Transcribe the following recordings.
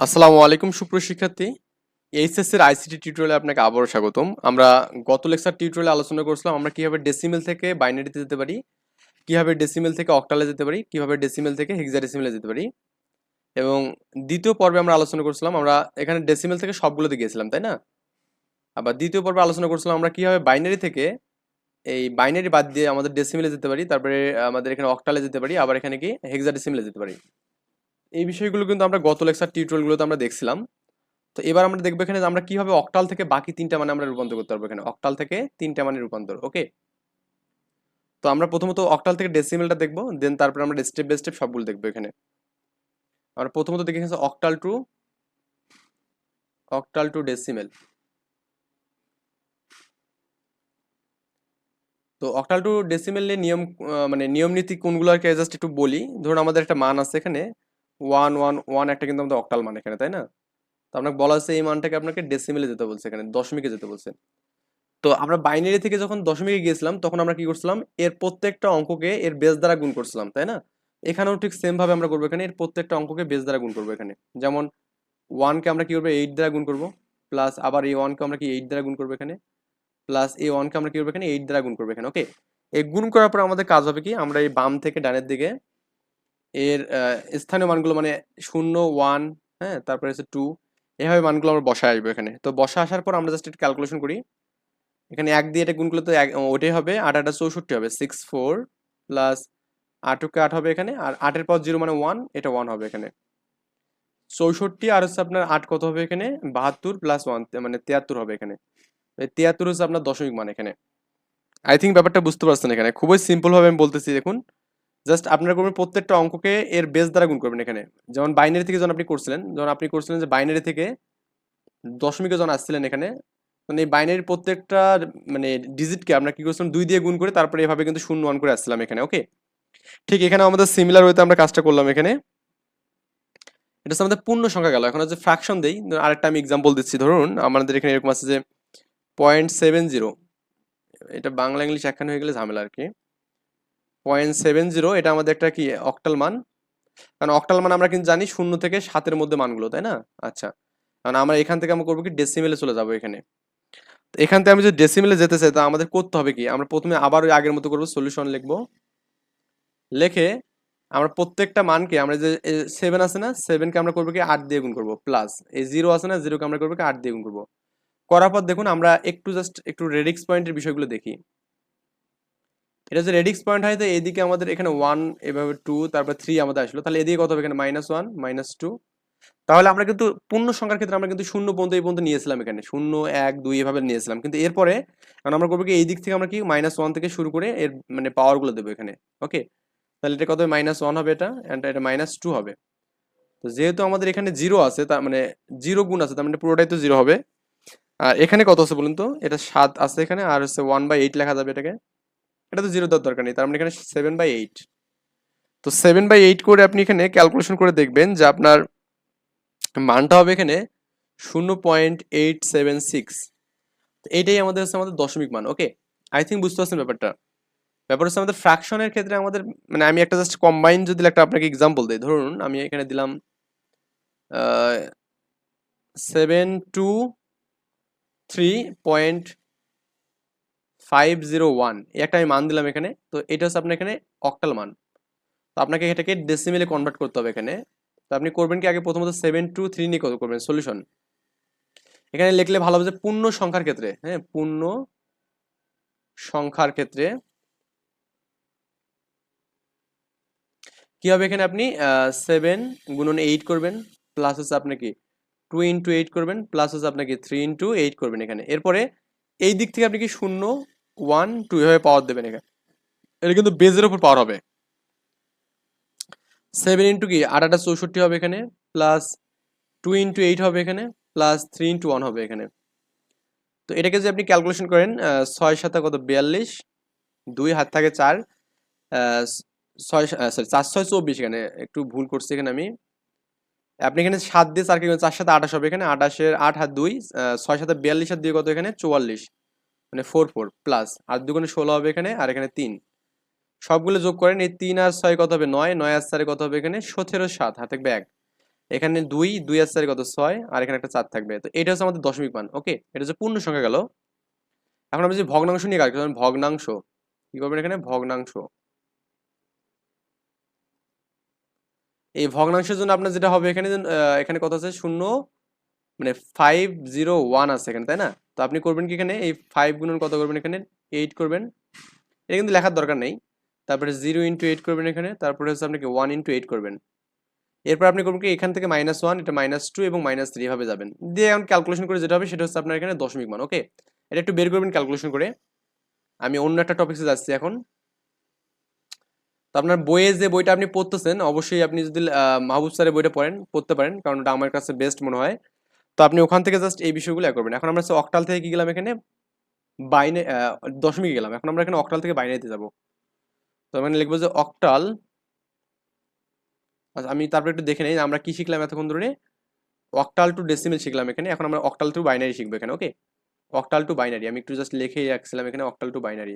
আসসালামু আলাইকুম সুপ্রশিক্ষার্থী এইচএস এর আইসিটি টিউটোরিয়ালে আপনাকে আবারও স্বাগতম। আমরা গত লেকচার টিউটোরিয়ালে আলোচনা করছিলাম, আমরা কীভাবে ডেসিমেল থেকে বাইনারিতে যেতে পারি, কীভাবে ডেসিমেল থেকে অক্টালে যেতে পারি, কীভাবে ডেসিমেল থেকে হেক্সাডেসিমেলে যেতে পারি। এবং দ্বিতীয় পর্বে আমরা আলোচনা করছিলাম, আমরা এখানে ডেসিমেল থেকে সবগুলোতে গিয়েছিলাম, তাই না? আবার দ্বিতীয় পর্বে আলোচনা করছিলাম, আমরা কীভাবে বাইনারি থেকে এই বাইনারি বাদ দিয়ে আমাদের ডেসিমেলে যেতে পারি, তারপরে আমাদের এখানে অক্টালে যেতে পারি, আবার এখানে কি হেক্সাডেসিমেলে যেতে পারি। এই বিষয়গুলো কিন্তু আমরা গত লেকচার টিউটোরিয়ালগুলোতে আমরা দেখছিলাম। তো এবার আমরা দেখব এখানে আমরা কীভাবে অক্টাল থেকে বাকি তিনটা মানে আমরা রূপান্তর করতে পারব এখানে। অক্টাল থেকে তিনটা মানে রূপান্তর, ওকে? তো আমরা প্রথমত অক্টাল থেকে ডেসিমেলটা দেখব দেন তারপরে আমরা স্টেপ বাই স্টেপ সবগুলো দেখব এখানে। আমরা প্রথমত দেখে গেছি octal to octal to decimal তো অক্টাল টু ডেসিমেলের নিয়ম মানে নিয়ম নীতি কোনগুলো আর কি জাস্ট একটু বলি। ধরুন আমাদের একটা মান আছে এখানে ওয়ান ওয়ান ওয়ান একটা কিন্তু আমাদের অক্টাল মান এখানে, তাই না? তো আপনাকে বলা হচ্ছে এই মানটাকে আপনাকে ডেসিমেলে যেতে বলছে এখানে, দশমিকে যেতে বলছে। তো আমরা বাইনারি থেকে যখন দশমিকে গিয়েছিলাম, তখন আমরা কি করছিলাম? এর প্রত্যেকটা অঙ্ককে এর বেস দ্বারা গুণ করছিলাম, তাই না? এখানেও ঠিক সেম ভাবে আমরা করব এখানে, এর প্রত্যেকটা অঙ্ককে বেস দ্বারা গুণ করব এখানে। যেমন ওয়ানকে আমরা কি করব? এইট দ্বারা গুণ করব প্লাস আবার এই ওয়ানকে আমরা কি এইট দ্বারা গুণ করব এখানে? প্লাস এই ওয়ানকে আমরা কি করব এখানে? এইট দ্বারা গুণ করব এখানে ওকে এই গুণ করার পর আমাদের কাজ হবে কি? আমরা এই বাম থেকে ডানের দিকে এর স্থানীয় মানগুলো মানে শূন্য ওয়ান হ্যাঁ তারপরে হচ্ছে টু এভাবে মানগুলো আমরা বসায় আসব এখানে। তো বসা আসার পর আমরা জাস্ট একটু ক্যালকুলেশন করি। এখানে এক দিয়ে এটা গুণ করলে তো এক, ওটাই হবে, আট আটা চৌষট্টি হবে সিক্স ফোর প্লাস আটকে আট হবে এখানে, আর আটের পর জিরো মানে ওয়ান এটা ওয়ান হবে এখানে। চৌষট্টি, আর হচ্ছে আপনার আট কত হবে এখানে? বাহাত্তর প্লাস ওয়ান মানে তিয়াত্তর হবে এখানে। তিয়াত্তর হচ্ছে আপনার দশমিক মান এখানে। আই থিঙ্ক ব্যাপারটা বুঝতে পারছেন এখানে। খুবই সিম্পলভাবে আমি বলতেছি, দেখুন। জাস্ট আপনারা করবেন প্রত্যেকটা অঙ্ককে এর বেস দ্বারা গুণ করবেন এখানে। যেমন বাইনারি থেকে যখন আপনি করছিলেন, যখন আপনি করছিলেন যে বাইনারি থেকে দশমিকে যখন আসছিলেন এখানে মানে এই বাইনারির প্রত্যেকটা মানে ডিজিটকে আমরা কি করছিলাম, দুই দিয়ে গুণ করে তারপরে এভাবে কিন্তু শূন্য ওয়ান করে আসছিলাম এখানে ওকে ঠিক এখানে আমাদের সিমিলার ওয়েতে আমরা কাজটা করলাম এখানে। এটা হচ্ছে আমাদের পূর্ণ সংখ্যা গেল। এখন হচ্ছে ফ্র্যাকশন দেই। আরেকটা আমি এক্সাম্পল দিচ্ছি। ধরুন আমাদের এখানে এরকম আছে যে পয়েন্ট সেভেন জিরো এটা বাংলা ইংলিশ একখানে হয়ে গেলে ঝামেলা আর কি। পয়েন্ট সেভেন জিরো, এটা আমাদের একটা কি অক্টাল মান। কারণ অক্টাল মান আমরা কিন্তু জানি শূন্য থেকে সাতের মধ্যে মানগুলো, তাই না? আচ্ছা। কারণ আমরা এখান থেকে আমরা করব কি ডেসিমেলে চলে যাব এখানে। এখান থেকে আমি যদি ডেসিমেলে যেতে চাই, তা আমাদের করতে হবে কি? আমরা প্রথমে আবার ওই আগের মতো করব সলিউশন লিখব। লেখে আমরা প্রত্যেকটা মানকে আমরা যে সেভেন আছে না সেভেনকে আমরা করব কি, আট দিয়ে গুণ করব প্লাস এই জিরো আছে না জিরোকে আমরা করব কি, আট দিয়ে গুণ করব। করার পর দেখুন, আমরা একটু জাস্ট একটু রেডিক্স পয়েন্টের বিষয়গুলো দেখি। এটা যে রেডিক্স পয়েন্ট হয়, তো এদিকে আমাদের এখানে ওয়ান এভাবে টু তারপর থ্রি আমাদের আসলো। তাহলে এদিকে কত হবে? এখানে মাইনাস ওয়ান মাইনাস টু তাহলে আমরা কিন্তু পূর্ণ সংখ্যার ক্ষেত্রে আমরা কিন্তু শূন্য পর্যন্ত এই পর্যন্ত নিয়েছিলাম এখানে। শূন্য, এক, দুই এভাবে নিয়েছিলাম। কিন্তু এরপরে কারণ আমরা করব কি, এই দিক থেকে আমরা কি মাইনাস ওয়ান থেকে শুরু করে এর মানে পাওয়ারগুলো দেবো এখানে। ওকে তাহলে এটা কত মাইনাস ওয়ান হবে এটা অ্যান্ড এটা মাইনাস টু হবে। তো যেহেতু আমাদের এখানে জিরো আছে তার মানে জিরো গুণ আছে, তার মানে পুরোটাই তো জিরো হবে। আর এখানে কত আছে বলুন তো? এটা সাত আছে এখানে, আর হচ্ছে ওয়ান বাই এইট লেখা যাবে এটাকে। এটা তো জিরো দেওয়ার দরকার নেই, তার মানে এখানে সেভেন বাই এইট তো সেভেন বাই এইট করে আপনি এখানে ক্যালকুলেশন করে দেখবেন যে আপনার মানটা হবে এখানে শূন্য পয়েন্ট এইট সেভেন সিক্স এইটাই আমাদের হচ্ছে আমাদের দশমিক মান ওকে আই থিঙ্ক বুঝতে পারছেন ব্যাপারটা। ব্যাপার হচ্ছে আমাদের ফ্র্যাকশনের ক্ষেত্রে আমাদের মানে আমি একটা জাস্ট কম্বাইন যদি একটা আপনাকে এক্সাম্পল দিই, ধরুন আমি এখানে দিলাম seven two three point five zero one একটা আমি মান দিলাম এখানে, তো এটা হচ্ছে আপনার এখানে অক্টাল মান। তো আপনাকে এটাকে ডেসিমেলে কনভার্ট করতে হবে এখানে। তো আপনি করবেন কি, আগে প্রথমত সেভেন টু থ্রি নিয়ে করবেন সলিউশন এখানে লিখলে ভালো হবে যে পূর্ণ সংখ্যার ক্ষেত্রে হ্যাঁ পূর্ণ সংখ্যার ক্ষেত্রে কি হবে এখানে আপনি সেভেন গুণন এইট করবেন প্লাস হচ্ছে আপনার কি টু ইন্টু এইট করবেন প্লাস হচ্ছে আপনাকে থ্রি ইন্টু এইট করবেন এখানে। এরপরে এই দিক থেকে আপনি কি শূন্য ওয়ান টু এভাবে পাওয়ার দেবেন এখানে এটা কিন্তু বেজের উপর পাওয়ার হবে। সেভেন ইন্টু কি? আট আটা চৌষট্টি হবে এখানে প্লাস টু ইন্টু এইট হবে এখানে প্লাস থ্রি ইন্টু ওয়ান হবে এখানে। তো এটাকে যদি আপনি ক্যালকুলেশন করেন ছয় সাথে কত? বিয়াল্লিশ। দুই হাত থাকে চার। ছয় সরি চার, ছয়, চব্বিশ এখানে। একটু ভুল করছি এখানে আমি। আপনি এখানে সাত দিয়ে চার? চার সাথে আঠাশ হবে এখানে। আঠাশের আট হাত দুই ছয় সাথে বিয়াল্লিশ হাত দিয়ে কত এখানে? চুয়াল্লিশ। মানে ফোর ফোর প্লাস আর দুগুণে ষোলো হবে এখানে, আর এখানে তিন। সবগুলো যোগ করেন, এই তিন আর ছয় কত হবে? নয়। নয় আর চারে কত হবে এখানে? সতেরো সাত, হাতে এক। এখানে দুই দুই আর চারে কত? ছয়। আর এখানে একটা চার থাকবে। তো এটা হচ্ছে আমাদের দশমিক মান ওকে এটা হচ্ছে পূর্ণ সংখ্যা গেল। এখন আমরা যদি ভগ্নাংশ নিয়ে কাজ করবেন ভগ্নাংশ, কি করবেন এখানে? ভগ্নাংশ। এই ভগ্নাংশের জন্য আপনার যেটা হবে এখানে এখানে কত আছে? শূন্য মানে ফাইভ জিরো ওয়ান আছে এখানে, তাই না? তো আপনি করবেন কি এখানে? এই ফাইভ গুণন কত করবেন এখানে? এইট করবেন। এটা কিন্তু লেখার দরকার নেই। তারপরে জিরো ইন্টু এইট করবেন এখানে। তারপরে হচ্ছে আপনাকে ওয়ান ইন্টু এইট করবেন। এরপর আপনি করবেন কি? এখান থেকে মাইনাস ওয়ান এটা মাইনাস টু এবং মাইনাস থ্রি এভাবে যাবেন। দিয়ে এখন ক্যালকুলেশন করে যেটা হবে সেটা হচ্ছে আপনার এখানে দশমিক মান ওকে এটা একটু বের করবেন ক্যালকুলেশন করে। আমি অন্য একটা টপিক্সে যাচ্ছি এখন। তো আপনার বইয়ে যে বইটা আপনি পড়তেছেন, অবশ্যই আপনি যদি মাহবুব স্যারের বইটা পড়েন, পড়তে পারেন। কারণ ওটা আমার কাছে বেস্ট মনে হয়। তো আপনি ওখান থেকে জাস্ট এই বিষয়গুলো করবেন। এখন আমরা অক্টাল থেকে কি গেলাম এখানে? বাইনে দশমিকে গেলাম। এখন আমরা এখানে অক্টাল থেকে বাইনারিতে যাব। তো মানে লিখব যে অক্টাল আচ্ছা আমি তারপর একটু দেখে নিই আমরা কি শিখলাম এতক্ষণ ধরে। অক্টাল টু ডেসিমেল শিখলাম এখানে। এখন আমরা অক্টাল টু বাইনারি শিখব এখানে ওকে অক্টাল টু বাইনারি আমি একটু জাস্ট লিখে রাখছিলাম এখানে অক্টাল টু বাইনারি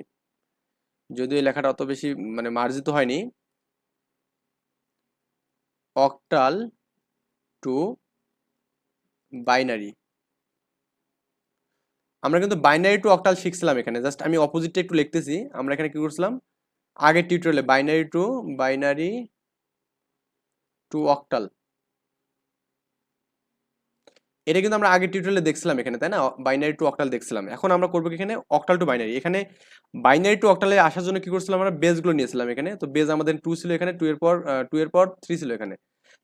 যদিও এই লেখাটা অত বেশি মানে মার্জিত হয়নি। অক্টাল টু বাইনারি আমরা কিন্তু বাইনারি টু অক্টাল শিখছিলাম এখানে। জাস্ট আমি অপোজিটটা একটু লিখতেছি। আমরা এখানে কি করছিলাম? আগের টিউটোরিয়ালে binary to binary to octal এটা কিন্তু আমরা আগের টিউটোরিয়ালে দেখছিলাম এখানে, তাই না? বাইনারি টু অক্টাল দেখছিলাম। এখন আমরা করব এখানে? অক্টাল টু বাইনারি এখানে বাইনারি টু অক্টালে আসার জন্য কি করছিলাম আমরা? বেসগুলো নিয়েছিলাম এখানে। তো বেস আমাদের টু ছিল এখানে টু এর পর টু এর পর থ্রি ছিল এখানে।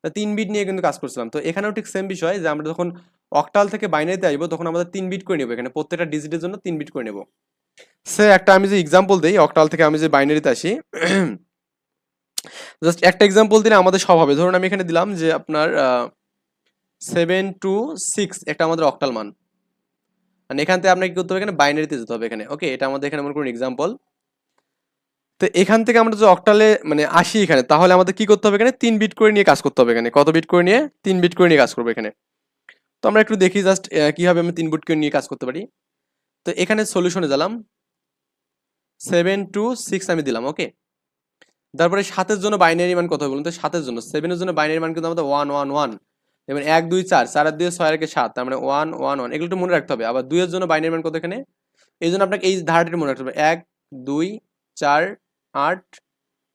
তা তিন বিট নিয়ে কিন্তু কাজ করছিলাম। তো এখানেও ঠিক সেম বিষয় যে, আমরা যখন অক্টাল থেকে বাইনারিতে আসব, তখন আমাদের তিন বিট করে নেব। এখানে প্রত্যেকটা ডিজিটের জন্য তিন বিট করে নেব। সে একটা আমি যে এক্সাম্পল দিই অক্টাল থেকে আমি যে বাইনারিতে আসি জাস্ট একটা এক্সাম্পল দিলে আমাদের সব হবে। ধরুন আমি এখানে দিলাম যে, আপনার সেভেন টু সিক্স একটা আমাদের অক্টাল মান। মানে এখান থেকে আপনাকে করতে হবে? এখানে বাইনারিতে যেতে হবে এখানে। ওকে এটা আমাদের এখানে মনে করুন এক্সাম্পল তো এখান থেকে আমরা যদি অক্টালে মানে আসি এখানে, তাহলে আমাদের কি করতে হবে এখানে? তিন বিট করে নিয়ে কাজ করতে হবে এখানে। কত বিট করে নিয়ে? তিন বিট করে নিয়ে কাজ করব এখানে। তো আমরা একটু দেখি জাস্ট কীভাবে আমি তিন বিট করে নিয়ে কাজ করতে পারি। তো এখানে সলিউশনে দিলাম। সেভেন টু সিক্স আমি দিলাম ওকে তারপরে সাতের জন্য বাইনারি মান কত বলুন তো? সাতের জন্য। সেভেনের জন্য বাইনারি মান কিন্তু আমাদের ওয়ান ওয়ান ওয়ান এবং এক, দুই, চার চার দুই, ছয় একে সাত, তার মানে ওয়ান ওয়ান ওয়ান এগুলো একটু মনে রাখতে হবে। আবার দুইয়ের জন্য বাইনারি মান কত এখানে? এই জন্য আপনাকে এই ধারাটি মনে রাখতে হবে। এক, দুই, চার আট,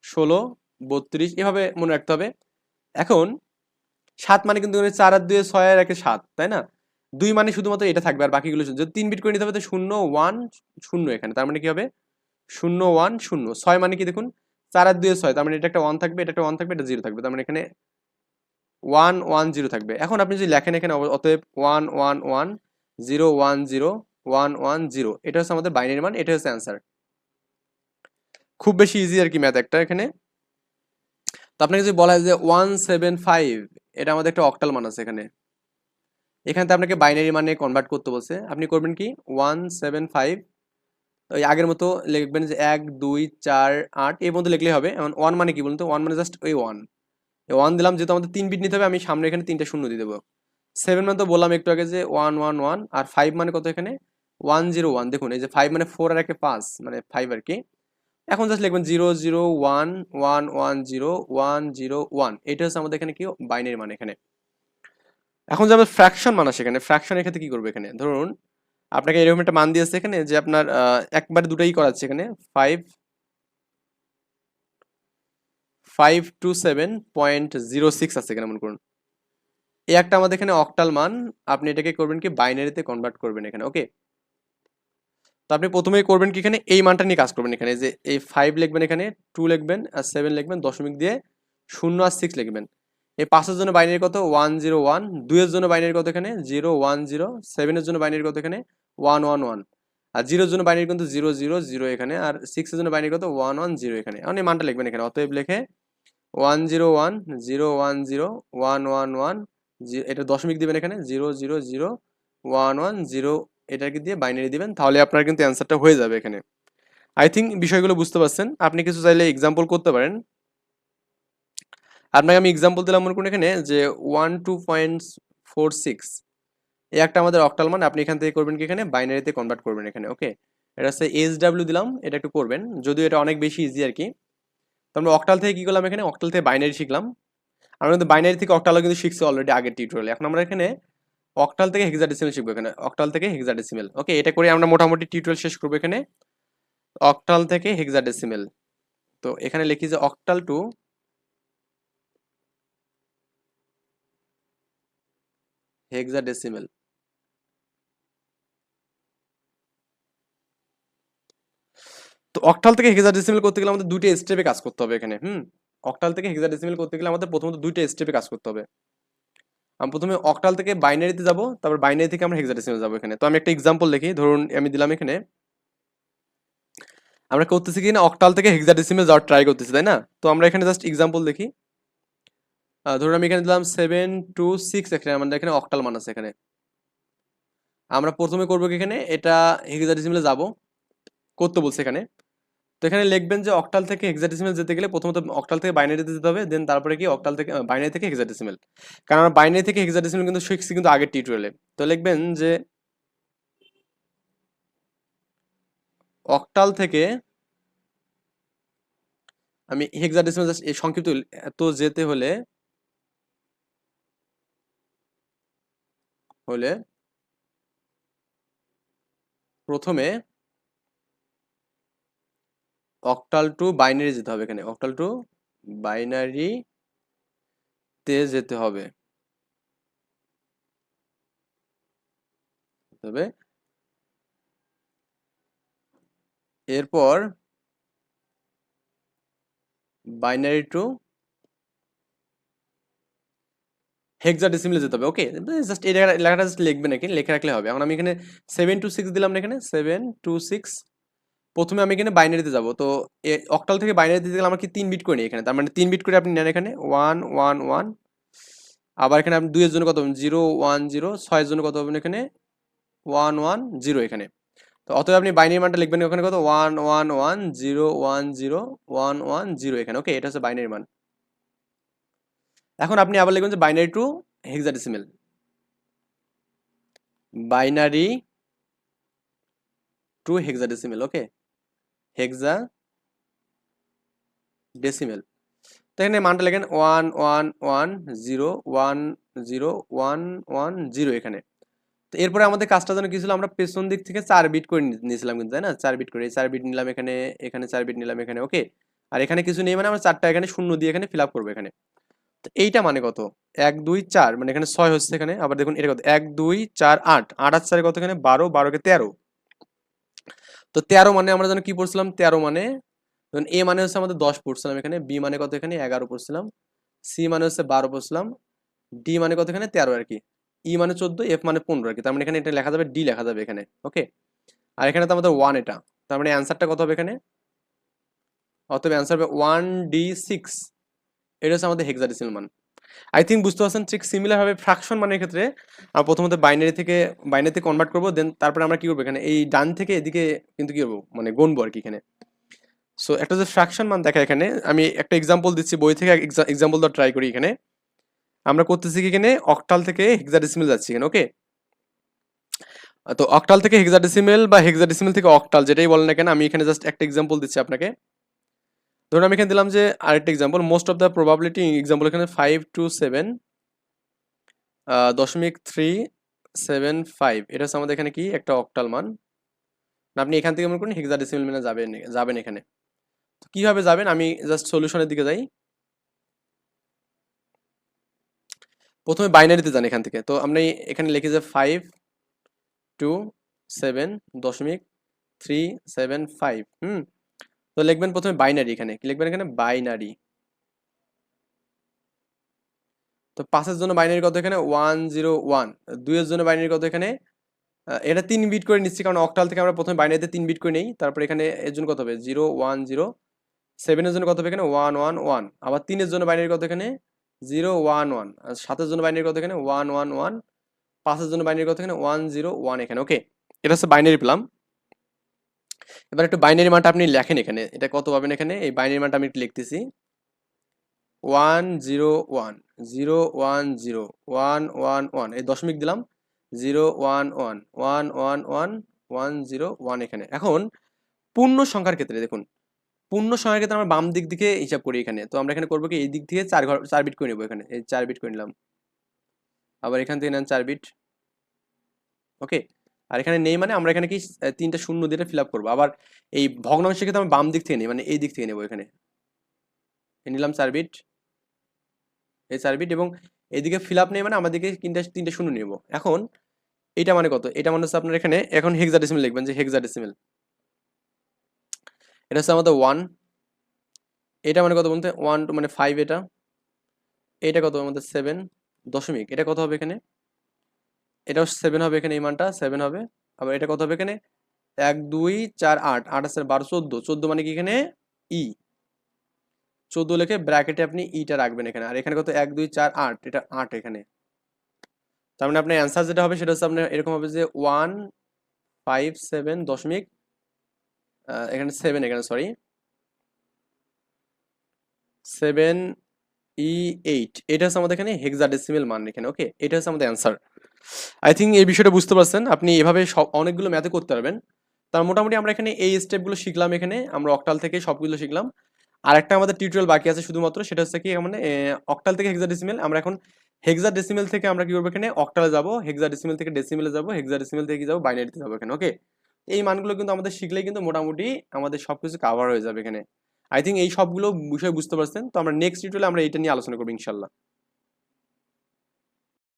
ষোলো, বত্রিশ, এভাবে মনে রাখতে হবে। এখন, সাত মানে কিন্তু চার আর দুই ছয় আর একে সাত, তাই না? দুই মানে শুধুমাত্র এটা থাকবে, আর বাকিগুলো। যদি তিন বিট করে নিতে হবে তো শূন্য, ওয়ান, শূন্য এখানে। তার মানে কি হবে? শূন্য, ওয়ান, শূন্য। ছয় মানে কি দেখুন? চার আর দুই ছয়, তার মানে এটা একটা ওয়ান থাকবে, এটা একটা ওয়ান থাকবে, এটা জিরো থাকবে, তার মানে এখানে ওয়ান ওয়ান জিরো থাকবে। এখন আপনি যদি লেখেন এখানে অতএব one one one zero one zero one one zero এটা হচ্ছে আমাদের বাইনারি মান, এটা হচ্ছে অ্যান্সার খুব বেশি ইজি আর কি ম্যাথ একটা এখানে। তো আপনাকে যদি বলা হয় যে ওয়ান সেভেন ফাইভ এটা আমাদের একটা অক্টাল মান আছে এখানে। এখানে তো আপনাকে বাইনারি মানে কনভার্ট করতে বলছে। আপনি করবেন কি? ওয়ান সেভেন ফাইভ ওই আগের মতো লিখবেন যে এক, দুই, চার, আট এর মধ্যে লিখলেই হবে। এখন ওয়ান মানে কি বলুন তো? ওয়ান মানে জাস্ট ওই ওয়ান ওয়ান দিলাম, যেহেতু আমাদের তিন বিট নিতে হবে, আমি সামনে এখানে তিনটা শূন্য দিয়ে দেবো। সেভেন মানে তো বললাম একটু আগে যে ওয়ান ওয়ান ওয়ান আর ফাইভ মানে কত এখানে? ওয়ান জিরো ওয়ান দেখুন, এই যে ফাইভ মানে ফোর আর একে পাঁচ মানে ফাইভ আর কি। এখন জাস্ট লিখবেন zero zero one one one zero one zero one এটা হচ্ছে আমাদের এখানে কি? বাইনারি মান এখানে। এখন যে আমাদের ফ্র্যাকশন মান আসে এখানে ফ্র্যাকশনের ক্ষেত্রে কি করবে এখানে? ধরুন, আপনাকে এরকম একটা মান দিয়েছে এখানে যে আপনার একবারে দুটাই করাচ্ছে এখানে। Five five two seven point zero six আছে এখানে মনে করুন। এই একটা আমাদের এখানে অক্টাল মান, আপনি এটাকে করবেন কি? বাইনারিতে কনভার্ট করবেন এখানে ওকে তো আপনি প্রথমেই করবেন কি এখানে? এই মানটা নিয়ে কাজ করবেন এখানে, যে এই ফাইভ লিখবেন এখানে টু লিখবেন, আর সেভেন লিখবেন, দশমিক দিয়ে শূন্য আর সিক্স লিখবেন। এই পাঁচের জন্য বাইনারি কত? ওয়ান জিরো ওয়ান দুইয়ের জন্য বাইনারি কত এখানে? জিরো ওয়ান জিরো সেভেনের জন্য বাইনারি কত এখানে? ওয়ান ওয়ান ওয়ান আর জিরোর জন্য বাইনারি কিন্তু জিরো জিরো জিরো এখানে, আর সিক্সের জন্য বাইনারি কত? ওয়ান ওয়ান জিরো এখানে। এখন এই মানটা লিখবেন এখানে, অতএব লিখে one zero one zero one zero one one one এটা দশমিক দিবেন এখানে zero zero zero one one zero এটাকে দিয়ে বাইনারি দিবেন, তাহলে আপনার কিন্তু অ্যান্সারটা হয়ে যাবে এখানে। আই থিঙ্ক বিষয়গুলো বুঝতে পারছেন। আপনি কিছু চাইলে এক্সাম্পল করতে পারেন। আপনাকে আমি এক্সাম্পল দিলাম, মনে করুন এখানে, যে one two point four six এই একটা আমাদের অক্টাল মান, আপনি এখান থেকে করবেন কি এখানে? বাইনারিতে কনভার্ট করবেন এখানে ওকে এটা হচ্ছে এস ডাব্লিউ দিলাম, এটা একটু করবেন। যদিও এটা অনেক বেশি ইজি আর কি। তো আমরা অক্টাল থেকে কী করলাম এখানে? অক্টাল থেকে বাইনারি শিখলাম। আমরা কিন্তু বাইনারি থেকে অক্টালও কিন্তু শিখছি অলরেডি আগের টিউটোরিয়ালে এখন আমরা এখানে অক্টাল থেকে হেক্সাডেসিমেল শিখব এখানে অক্টাল থেকে হেক্সাডেসিমেল ওকে এটা করে আমরা মোটামুটি টিউটোরিয়াল শেষ করব এখানে। অক্টাল থেকে হেক্সাডেসিমেল তো এখানে লিখি যে অক্টাল টু হেক্সাডেসিমেল তো অক্টাল থেকে হেক্সাডেসিমেল করতে গেলে আমাদের দুইটা স্টেপে কাজ করতে হবে এখানে, হুম? অক্টাল থেকে হেক্সাডেসিমেল করতে গেলে আমাদের প্রথমত দুইটা স্টেপে কাজ করতে হবে। আমি প্রথমে অক্টাল থেকে বাইনারিতে যাব, তারপর বাইনারি থেকে আমরা হেক্সাডেসিমেল যাব এখানে। তো আমি একটা এক্সাম্পল দেখি ধরুন আমি দিলাম এখানে। আমরা করতেছি কি না অক্টাল থেকে হেক্সাডেসিমেল যাওয়ার ট্রাই করতেছি, তাই না? তো আমরা এখানে জাস্ট এক্সাম্পল দেখি ধরুন আমি এখানে দিলাম সেভেন টু সিক্স এখানে আমাদের এখানে অক্টাল মান আছে এখানে। আমরা প্রথমে করব কি এখানে? এটা হেক্সাডেসিমেলে যাব। করতে বলছে এখানে। তো এখানে লিখবেন যে অক্টাল থেকে হেক্সাডেসিমেল যেতে গেলে প্রথমত অক্টাল থেকে বাইনারিতে যেতে হবে দেন তারপরে কি অক্টাল থেকে বাইনারি থেকে হেক্সাডেসিমেল কারণ আমরা বাইনারি থেকে হেক্সাডেসিমেল কিন্তু শিখছি কিন্তু আগের টিউটোরিয়ালে তো লিখবেন যে অক্টাল থেকে আমি হেক্সাডেসিমাল জাস্ট সংক্ষিপ্ত এত যেতে হলে হলে প্রথমে অক্টাল টু বাইনারি যেতে হবে এখানে। অক্টাল টু বাইনারি তে যেতে হবে। তবে এরপর বাইনারি টু হেক্সাডেসিমেলে যেতে হবে। ওকে জাস্ট এই লেখাটা জাস্ট লিখবেন নাকি? লিখে রাখলে হবে। এখন আমি এখানে সেভেন টু সিক্স দিলাম না এখানে? সেভেন টু সিক্স প্রথমে আমি এখানে বাইনারিতে যাব। তো অক্টাল থেকে বাইনারিতে গেলে আমরা কি তিন বিট করে নিই এখানে? তার মানে তিন বিট করে আপনি নেন এখানে। ওয়ান ওয়ান ওয়ান আবার এখানে আপনি দুইয়ের জন্য কত পাবেন? জিরো ওয়ান জিরো ছয়ের জন্য কত পাবেন এখানে? ওয়ান ওয়ান জিরো এখানে। তো অতএব আপনি বাইনারি মানটা লিখবেন ওখানে কত? One one one zero one zero one one zero এখানে। ওকে এটা হচ্ছে বাইনারি মান। এখন আপনি আবার লিখবেন যে binary to hexadecimal binary to hexadecimal okay hexadecimal তো এখানে মানটা লেখেন one one one, zero one zero, one one, zero এখানে। তো এরপরে আমাদের কাজটা যেন কি ছিল? আমরা পেছন দিক থেকে চার বিট করে নিয়েছিলাম কিন্তু, তাই না? চার বিট করে। চার বিট নিলাম এখানে এখানে চার বিট নিলাম এখানে ওকে আর এখানে কিছু নেই মানে আমরা চারটা এখানে শূন্য দিয়ে এখানে ফিল আপ করব এখানে। তো এইটা মানে কত? এক, দুই, চার মানে এখানে ছয় হচ্ছে এখানে। আবার দেখুন, এটা কত? এক, দুই, চার, আট। আট আর চারে কত এখানে? বারো, বারোকে তেরো। তো তেরো মানে আমরা যেন কি পড়ছিলাম? তেরো মানে ধরুন এ মানে হচ্ছে আমাদের দশ পড়ছিলাম এখানে বি মানে কত এখানে? এগারো পড়ছিলাম সি মানে হচ্ছে বারো পড়ছিলাম ডি মানে কত এখানে? তেরো আর কি। ই মানে চোদ্দ এফ মানে পনেরো আর কি। তার মানে এখানে এটা লেখা যাবে ডি লেখা যাবে এখানে ওকে আর এখানে তো আমাদের ওয়ান এটা, তার মানে অ্যান্সারটা কত হবে এখানে? অতএব অ্যান্সার হবে ওয়ান ডি সিক্স এটা হচ্ছে আমাদের হেক্সাডেসিমাল মান। আই থিঙ্ক বুঝতে পারছেন, ঠিক সিমিলার ভাবে ফ্র্যাকশন মানের ক্ষেত্রে আমরা প্রথমত বাইনারি থেকে বাইনারিতে কনভার্ট করব দেন তারপরে আমরা কি করব এখানে? এই ডান থেকে এদিকে কিন্তু কি করব? মানে গুনবো আর কি এখানে। সো একটা যে ফ্র্যাকশন মান দেখা এখানে, আমি একটা এক্সাম্পল দিচ্ছি, বই থেকে এক্সাম্পল দেওয়া ট্রাই করি এখানে। আমরা করতেছি কি এখানে? অকটাল থেকে হেক্সাডেসিমেল যাচ্ছি এখানে ওকে তো অক্টাল থেকে হেক্সাডেসিমেল বা হেক্সাডেসিমেল থেকে অকটাল যেটাই বলেন না কেন, আমি এখানে জাস্ট একটা এক্সাম্পল দিচ্ছি আপনাকে। ধরুন আমি এখানে দিলাম যে আরেকটা example most of the probability example এখানে ফাইভ টু সেভেন দশমিক থ্রি সেভেন ফাইভ এটা হচ্ছে আমাদের এখানে কি? একটা অক্টাল মান। আপনি এখান থেকে মনে করুন হেক্সাডেসিমেল মানে যাবেন যাবেন এখানে। তো কীভাবে যাবেন? আমি জাস্ট সলিউশনের দিকে যাই। প্রথমে বাইনারিতে যান এখান থেকে। তো আপনি এখানে লিখে যে ফাইভ টু সেভেন দশমিক থ্রি সেভেন ফাইভ হুম? তো লিখবেন প্রথমে বাইনারি এখানে। কি লিখবেন এখানে? বাইনারি তো পাঁচের জন্য বাইনারি কত এখানে? ওয়ান জিরো ওয়ান দুইয়ের জন্য বাইনারি কত এখানে? এটা তিন বিট করে নিচ্ছি, কারণ অক্টাল থেকে আমরা প্রথমে বাইনারিতে তিন বিট করে নেই। তারপর এখানে এর জন্য কত হবে? জিরো ওয়ান জিরো সেভেনের জন্য কত হবে এখানে? ওয়ান ওয়ান ওয়ান আবার তিনের জন্য বাইনারি কত এখানে? জিরো ওয়ান ওয়ান আর সাতের জন্য বাইনারি কত এখানে? ওয়ান ওয়ান ওয়ান পাঁচের জন্য বাইনারি কত এখানে? ওয়ান জিরো ওয়ান এখানে। ওকে এটা হচ্ছে বাইনারি পেলাম। এবার একটু বাইনারি মানটা আপনি লেখেন এখানে। এটা কত পাবেন এখানে? এই বাইনারি মানটা আমি লিখতেছি। One zero one zero one zero, one one one. এই দশমিক দিলাম। Zero one one one one one one zero one এখানে। এখন পূর্ণ সংখ্যার ক্ষেত্রে দেখুন, পূর্ণ সংখ্যার ক্ষেত্রে আমরা বাম দিক দিকে হিসাব করি এখানে। তো আমরা এখানে করব কি? এই দিক থেকে চার ঘর, চার বিট করে নেব এখানে। এই চার বিট করে নিলাম। আবার এখান থেকে নেন চার বিট ওকে? আর এখানে নেই মানে আমরা এখানে কি তিনটা শূন্য দিয়ে ফিল আপ করব। আবার এই ভগ্নাংশের ক্ষেত্রে আমরা বাম দিক থেকে নেই মানে এই দিক থেকে নেব এখানে। নিলাম চার বিট এই চার বিট এবং এদিকে ফিল আপ নেই মানে আমাদেরকে তিনটা তিনটা শূন্য নেব। এখন এটা মানে কত? এটা মানে হচ্ছে আপনার এখানে, এখন হেক্সাডেসিমেল লিখবেন যে হেক্সাডেসিমেল এটা হচ্ছে আমাদের ওয়ান এটা মানে কত বলতে? ওয়ান টু মানে ফাইভ এটা। এটা কত? আমাদের সেভেন দশমিক। এটা কত হবে এখানে? এটাও সেভেন হবে এখানে এই মানটা সেভেন হবে। আবার এটা কত হবে এখানে? এক, দুই, চার, আট। আট আছে বারো, চোদ্দ। চোদ্দ মানে কি এখানে? ই চোদ্দ লিখে ব্র্যাকেটে আপনি ইটা রাখবেন এখানে। আর এখানে কত? এক, দুই, চার, আট। এটা আট এখানে। তার মানে আপনার অ্যান্সার যেটা হবে সেটা হচ্ছে আপনার এরকম হবে যে ওয়ান ফাইভ সেভেন দশমিক এখানে সেভেন এখানে সরি সেভেন ই এইট এটা হচ্ছে আমাদের এখানে হেক্সাডেসিমেল মান এখানে ওকে এটা হচ্ছে আমাদের অ্যান্সার আই থিঙ্ক এই বিষয়টা বুঝতে পারছেন। আপনি এভাবে সব, অনেকগুলো ম্যাথে করতে পারবেন। তার মোটামুটি আমরা এখানে এই স্টেপগুলো শিখলাম এখানে। আমরা অক্টাল থেকে সবগুলো শিখলাম। আর একটা আমাদের টিউটোরিয়াল বাকি আছে শুধুমাত্র, সেটা হচ্ছে কি মানে অক্টাল থেকে হেক্সাডেসিমেল আমরা এখন হেক্সাডেসিমেল থেকে আমরা কি করব এখানে? অক্টালে যাব হেক্সাডেসিমেল থেকে ডেসিমেলে যাব হেক্সাডেসিমেল থেকে কি যাব বাইনারিতে যাব এখানে ওকে এই মানগুলো কিন্তু আমাদের শিখলেই কিন্তু মোটামুটি আমাদের সবকিছু কাভার হয়ে যাবে এখানে। আই থিঙ্ক এই সবগুলো বিষয় বুঝতে পারছেন। তো আমরা নেক্সট টিউটোরিয়ালে আমরা এটা নিয়ে আলোচনা করব ইনশাল্লাহ